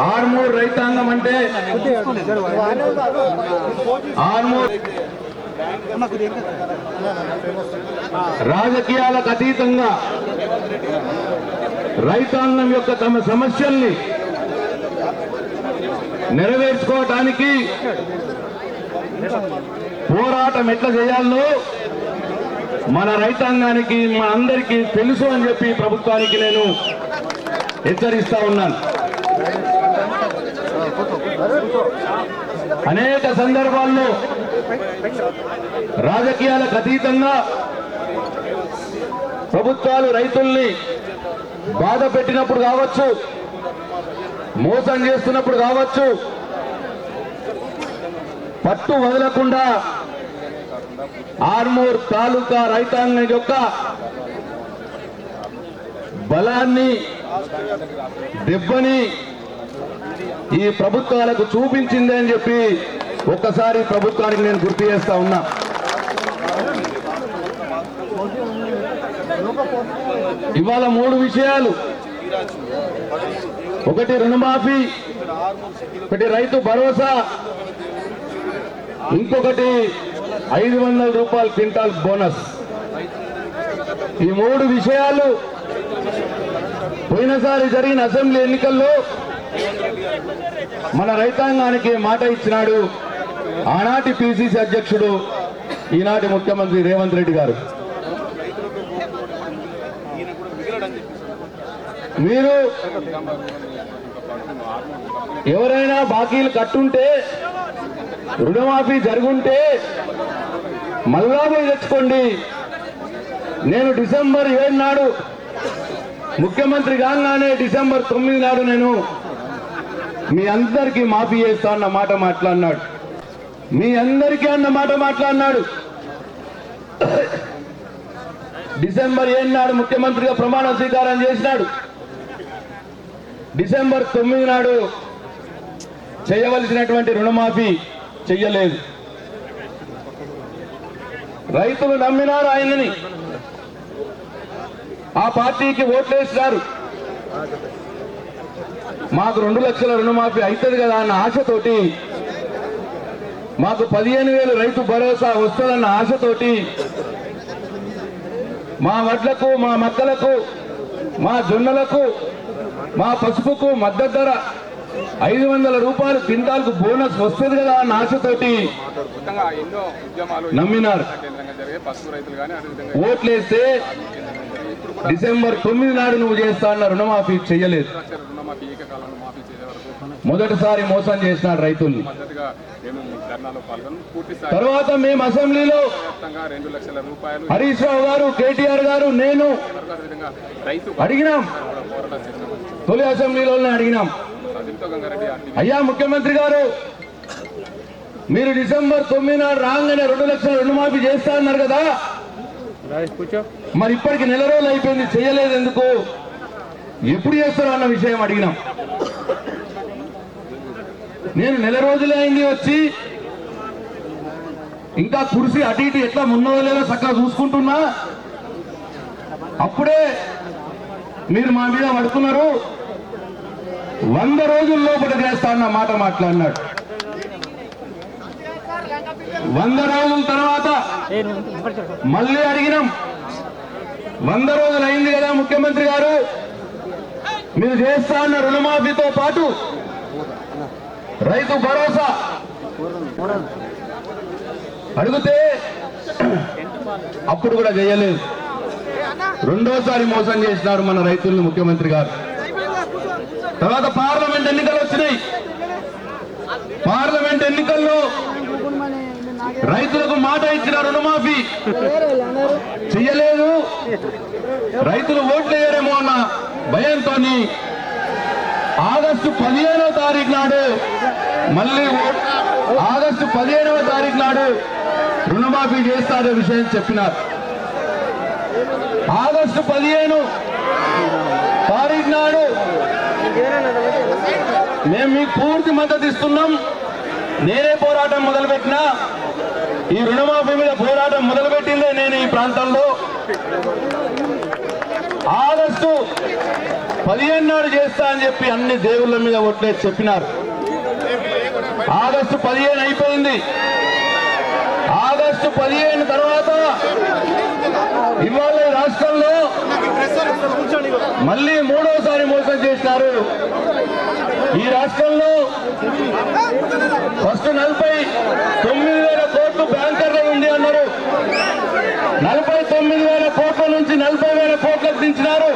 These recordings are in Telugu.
ఆర్మూర్ రైతాంగం అంటే ఆర్మూర్ రాజకీయాలకు అతీతంగా రైతాంగం యొక్క తమ సమస్యల్ని నెరవేర్చుకోవటానికి పోరాటం ఎట్లా చేయాలో మన రైతాంగానికి మన అందరికీ తెలుసు అని చెప్పి ప్రభుత్వానికి నేను హెచ్చరిస్తా ఉన్నాను. అనేక సందర్భాల్లో రాజకీయాలకు అతీతంగా ప్రభుత్వాలు రైతుల్ని బాధ పెట్టినప్పుడు కావచ్చు మోసం చేస్తున్నప్పుడు కావచ్చు పట్టు వదలకుండా ఆర్మూర్ తాలూకా రైతాంగం యొక్క బలాన్ని దెబ్బని ఈ ప్రభుత్వాలకు చూపించింది అని చెప్పి ఒక్కసారి ప్రభుత్వానికి నేను గుర్తు చేస్తా ఉన్నా. ఇవాళ మూడు విషయాలు. ఒకటి రుణమాఫీ ఒకటి రైతు భరోసా ఇంకొకటి ఐదు వందల రూపాయల క్వింటాల్ బోనస్. ఈ మూడు విషయాలు పోయినసారి జరిగిన అసెంబ్లీ ఎన్నికల్లో మన రైతాంగానికి మాట ఇచ్చినాడు ఆనాటి పిసిసి అధ్యక్షుడు ఈనాటి ముఖ్యమంత్రి రేవంత్ రెడ్డి గారు. మీరు ఎవరైనా బాకీలు కట్టుంటే రుణమాఫీ జరుగుంటే మళ్ళా పోయి తెచ్చుకోండి. నేను డిసెంబర్ ఏడు నాడు ముఖ్యమంత్రి కాగానే డిసెంబర్ తొమ్మిది నాడు నేను మీ అందరికీ మాఫీ చేస్తా అన్న మాట మాట్లాడినాడు. మీ అందరికీ అన్న మాట మాట్లాడినాడు. డిసెంబర్ ఏడు నాడు ముఖ్యమంత్రిగా ప్రమాణ స్వీకారం చేసినాడు. డిసెంబర్ తొమ్మిది నాడు చేయవలసినటువంటి రుణమాఫీ చెయ్యలేదు. రైతులు నమ్మినారు ఆయనని. ఆ పార్టీకి ఓట్లేసినారు. మాకు రెండు లక్షల రుణమాఫీ అవుతుంది కదా అన్న ఆశతోటి. మాకు పదిహేను వేలు రైతు భరోసా వస్తుందన్న ఆశతోటి. మా వడ్లకు మా మక్కలకు మా జొన్నలకు మా పసుపుకు మద్దతు ధర ఐదు వందల రూపాయలు క్వింటాల్కు బోనస్ వస్తుంది కదా అన్న ఆశతోటి. నమ్మినారు. ఓట్లేస్తే డిసెంబర్ తొమ్మిది నాడు నువ్వు చేస్తా అన్న రుణమాఫీ చేయలేదు. మొదటిసారి మోసం చేసినాడు రైతుల్ని. తర్వాత మేము అసెంబ్లీలో హరీష్ రావు గారు కేటీఆర్ గారు నేను అడిగినాం. తొలి అసెంబ్లీలోనే అడిగినాం. అయ్యా ముఖ్యమంత్రి గారు మీరు డిసెంబర్ తొమ్మిది నాడు రాగానే రెండు లక్షల రుణమాఫీ చేస్తా అన్నారు కదా? మరి ఇప్పటికి నెల రోజులు అయిపోయింది చేయలేదు ఎందుకు? ఎప్పుడు చేస్తారు అన్న విషయం అడిగినాం. నేను నెల రోజులే అయింది వచ్చి ఇంకా కురిసి అటు ఇటు ఎట్లా ఉన్నదో లేదో చక్కగా చూసుకుంటున్నా. అప్పుడే మీరు మా మీద పడుతున్నారు. వంద రోజుల లోపల చేస్తా అన్న మాట మాట్లాడినాడు. వంద రోజుల తర్వాత మళ్ళీ అడిగినాం. వంద రోజులు అయింది కదా ముఖ్యమంత్రి గారు. మీరు చేస్తా అన్న రుణమాఫీతో పాటు రైతు భరోసా అడిగితే అప్పుడు కూడా చేయలేదు. రెండోసారి మోసం చేసినారు మన రైతుల్ని ముఖ్యమంత్రి గారు. తర్వాత పార్లమెంట్ ఎన్నికలు వచ్చినాయి. పార్లమెంట్ ఎన్నికల్లో రైతులకు మాట ఇచ్చిన రుణమాఫీ. చెయ్యలేదు. రైతులు ఓట్లు వేయరేమో అన్న భయంతో ఆగస్టు పదిహేనవ తారీఖు నాడు మళ్ళీ ఓట్- ఆగస్టు పదిహేనవ తారీఖు నాడు రుణమాఫీ చేస్తారనే విషయం చెప్పినారు. ఆగస్టు పదిహేను తారీఖు నాడు మేము మీకు పూర్తి మద్దతు ఇస్తున్నాం. నేనే పోరాటం మొదలుపెట్టినా. ఈ రుణమాఫీ మీద పోరాటం మొదలుపెట్టిందే నేను ఈ ప్రాంతంలో. ఆగస్టు పదిహేను నాడు చేస్తా అని చెప్పి అన్ని దేవుళ్ళ మీద ఒట్లేసి చెప్పినారు. ఆగస్టు పదిహేను అయిపోయింది. ఆగస్టు పదిహేను తర్వాత ఇవాళ రాష్ట్రంలో మళ్ళీ మూడోసారి మోసం చేసినారు. ఈ రాష్ట్రంలో ఫస్ట్ నలభై తొమ్మిది వేల కోట్లు బ్యాంకర్లో ఉంది అన్నారు నలభై తొమ్మిది వేల కోట్ల నుంచి నలభై వేల కోట్లకు దించినారు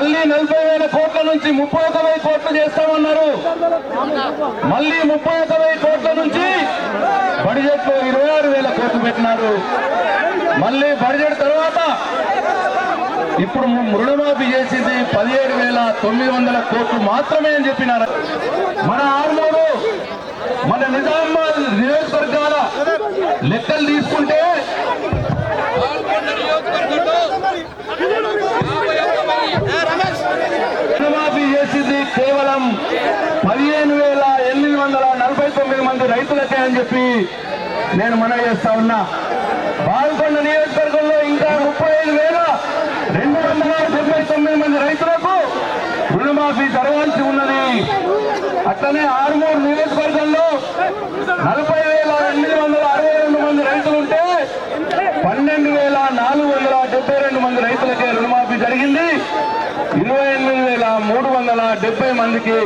మళ్ళీ నలభై వేల కోట్ల నుంచి ముప్పై ఒక వెయ్యి కోట్లు చేస్తామన్నారు. మళ్ళీ ముప్పై ఒక వెయ్యి కోట్ల నుంచి బడ్జెట్లో ఇరవై ఆరు వేల కోట్లు పెట్టినారు. మళ్ళీ బడ్జెట్ తర్వాత ఇప్పుడు రుణమాఫీ చేసింది పదిహేడు వేల తొమ్మిది వందల కోట్లు మాత్రమే అని చెప్పినారు. మన ఆర్మూరు మన నిజామాబాద్ నియోజకవర్గాల లెక్కలు తీసుకుని రుణమాఫీ చేసింది కేవలం పదిహేను వేల ఎనిమిది వందల నలభై తొమ్మిది మంది రైతులకే అని చెప్పి నేను మనవి చేస్తా ఉన్నా. బాల్కొండ నియోజకవర్గంలో ఇంకా ముప్పై ఐదు వేల రెండు వందల డెబ్బై తొమ్మిది మంది రైతులకు రుణమాఫీ జరగాల్సి ఉన్నది. అట్లనే ఆరుమూరు నియోజకవర్గంలో నలభై వేల ఎనిమిది వందల అరవై రెండు మంది రైతులుంటే పన్నెండు వేల నాలుగు వందల డెబ్బై రెండు మంది రైతులకే రుణమాఫీ జరిగింది. ఇరవై ఎనిమిది వేల మూడు వందల డెబ్బై మందికి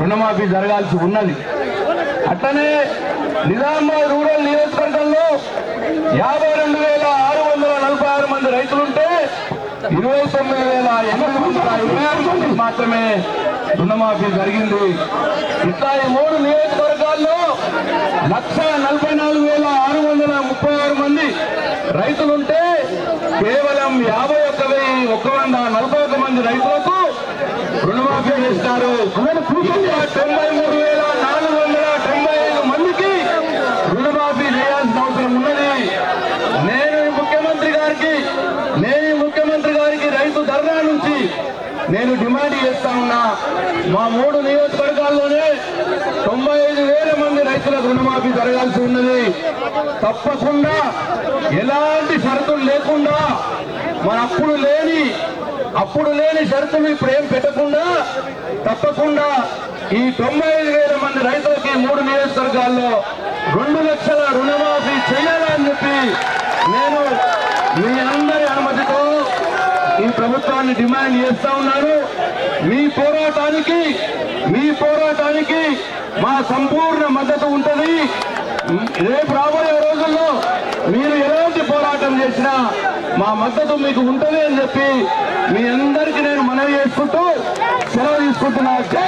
రుణమాఫీ జరగాల్సి ఉన్నది. అట్లనే నిజామాబాద్ రూరల్ నియోజకవర్గంలో యాభై రెండు వేల ఆరు వందల నలభై ఆరు మంది రైతులుంటే ఇరవై తొమ్మిది వేల ఎనిమిది వందల ఇరవై ఆరు మందికి మాత్రమే రుణమాఫీ జరిగింది. ఇట్లా ఈ మూడు నియోజకవర్గాల్లో లక్ష నలభై నాలుగు వేల ఆరు వందల ముప్పై ఆరు మంది రైతులుంటే కేవలం యాభై ఒక్క వెయ్యి ఒక్క వంద నలభై ఒక్క మంది రైతులకు రుణమాఫీ చేస్తారు. తొంభై మూడు వేల నాలుగు వందల తొంభై ఐదు మందికి రుణమాఫీ చేయాల్సిన అవసరం ఉన్నది నేను ఈ ముఖ్యమంత్రి గారికి నేను ఈ ముఖ్యమంత్రి గారికి రైతు ధర్నా నుంచి నేను డిమాండ్ చేస్తా ఉన్నా. మా మూడు నియోజకవర్గాల్లోనే తొంభై ఐదు వేల మంది రైతులకు రుణమాఫీ జరగాల్సి ఉన్నది. తప్పకుండా ఎలాంటి షరతులు లేకుండా మన అప్పుడు లేని అప్పుడు లేని షరతులు ఇప్పుడు ఏం పెట్టకుండా తప్పకుండా ఈ తొంభై ఐదు వేల మంది రైతులకి మూడు నియోజకవర్గాల్లో రెండు లక్షల రుణమాఫీ చేయాలని చెప్పి నేను మీ అందరి ప్రభుత్వాన్ని డిమాండ్ చేస్తా ఉన్నాను మీ పోరాటానికి మీ పోరాటానికి మా సంపూర్ణ మద్దతు ఉంటుంది. రేపు రాబోయే రోజుల్లో మీరు ఎలాంటి పోరాటం చేసినా మా మద్దతు మీకు ఉంటుంది అని చెప్పి మీ అందరికీ నేను మనవి చేసుకుంటూ సెలవు తీసుకుంటున్నా. జై